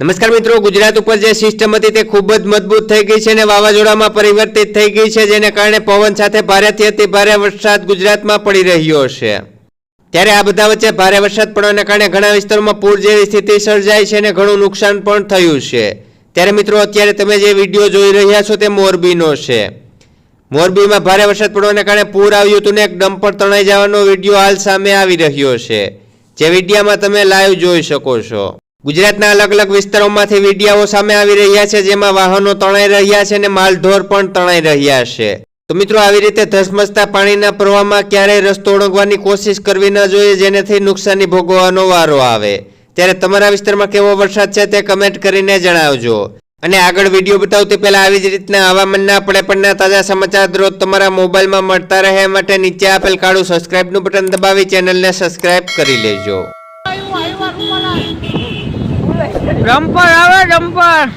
નમસ્કાર મિત્રો, ગુજરાત ઉપર જે સિસ્ટમ હતી તે ખૂબ જ મજબૂત થઈ ગઈ છે અને વાવાઝોડામાં પરિવર્તિત થઈ ગઈ છે, જેને કારણે પવન સાથે ભારેથી અતિ ભારે વરસાદ ગુજરાતમાં પડી રહ્યો છે. ત્યારે આ બધા વચ્ચે ભારે વરસાદ પડવાને કારણે ઘણા વિસ્તારોમાં પૂર જેવી સ્થિતિ સર્જાઈ છે અને ઘણું નુકસાન પણ થયું છે. ત્યારે મિત્રો, અત્યારે તમે જે વીડિયો જોઈ રહ્યા છો તે મોરબીનો છે. મોરબીમાં ભારે વરસાદ પડવાને કારણે પૂર આવ્યું હતું ને એક ડમ્પર તણાઈ જવાનો વીડિયો હાલ સામે આવી રહ્યો છે. જે વિડીયામાં તમે લાઈવ જોઈ શકો છો. ગુજરાતના અલગ અલગ વિસ્તારોમાંથી વિડીયાઓ સામે આવી રહ્યા છે, જેમાં વાહનો તણાઈ રહ્યા છે અને માલઢોર પણ તણાઈ રહ્યા છે. તો મિત્રો, આવી રીતે ધસમસતા પાણીના પ્રવાહમાં ક્યારેય રસ્તો ઓળંગવાની કોશિશ કરવી ન જોઈએ, જેનેથી નુકસાની ભોગવવાનો વારો આવે. ત્યારે તમારા વિસ્તારમાં કેવો વરસાદ છે તે કમેન્ટ કરીને જણાવજો. અને આગળ વીડિયો બતાવતી પહેલા આવી જ રીતના હવામાનના પડેપણના તાજા સમાચાર રોજ તમારા મોબાઈલમાં મળતા રહે. માટે નીચે આપેલ કાળું સબસ્ક્રાઇબનું બટન દબાવી ચેનલને સબસ્ક્રાઇબ કરી લેજો. ડમ્પર આવે ડમ્પર.